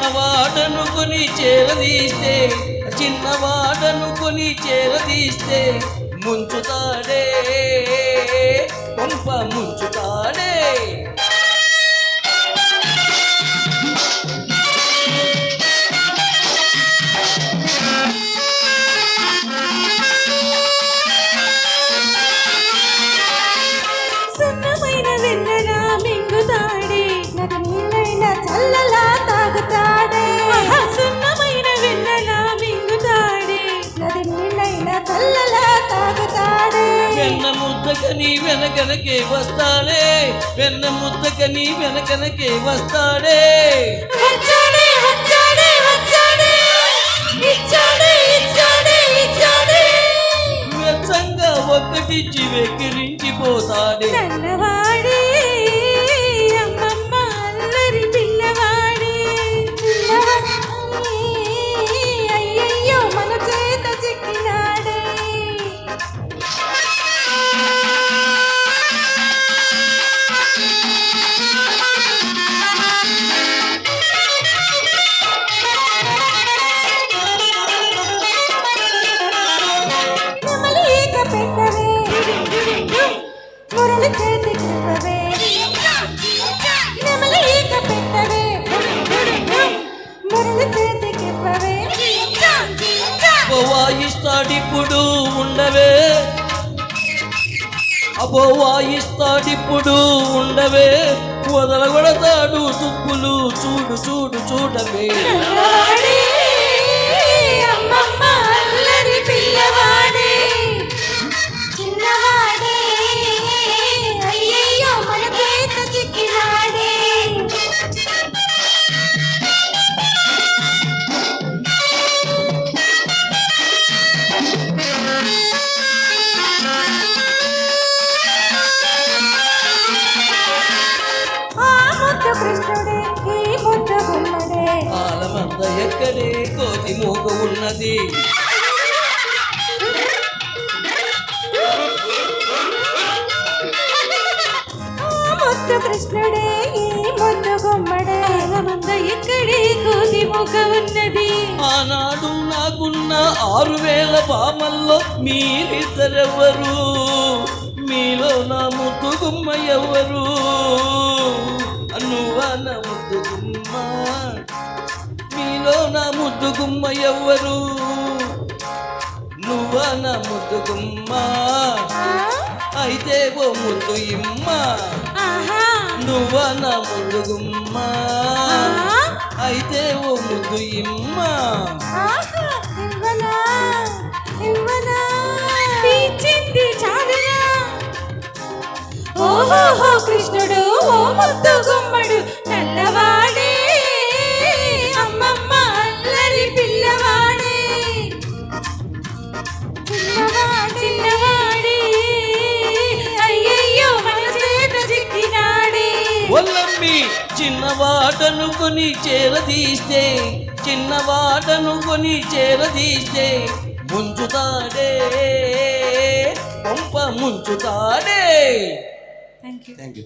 చిన్నవాడనుకొని చేరదీస్తే చిన్నవాడనుకొని చేరదీస్తే ముంచుతాడే పంప ముంచుతాడే. వెన్న ముద్దకని వెనకనకే వస్తాడే. వెన్న ముద్దకని వెనకనకే వస్తాడే. వెచ్చంగా ఒక్కటిచ్చి వెక్కిరించిపోతాడే చేతికివ్వవే పెట్టవే. చేతికివ్వవే వాయిస్తాడిప్పుడు ఉండవే. అబో వాయిస్తాడిప్పుడు ఉండవే. వదలగొడతాడు తుప్పులు చూడు చూడు చూడవే. కృష్ణుడే ఈ ముద్దు గుమ్మడే ఆలమంద ఎక్కడే కోతి మూగ ఉన్నది. ముద్దు కృష్ణుడే ఈ ముద్దు గుమ్మడే. మంద ఎక్కడే కోతి మొక్క ఉన్నది. ఆనాడు నాకున్న ఆరు వేల పామల్లో మీరిద్దరెవరు? మీలో నా ముద్దు గుమ్మ ఎవరు? నా ముద్దు గుమ్మ. మీలో నా ముద్దు గుమ్మ ఎవరు నువ్వా నా ముద్దు గుమ్మ? ఆ, అయితే ఓ ముద్దు ఇమ్మ. నువ్వా నా ముద్దు గుమ్మ? అయితే ఓ ముద్దు ఇమ్మ. ఒల్లమ్మి చిన్నవాడనుకొని చేరదీస్తే చిన్నవాడనుకొని చేరదీస్తే ముంచుతాడే పంప ముంచుతాడే. Thank you thank you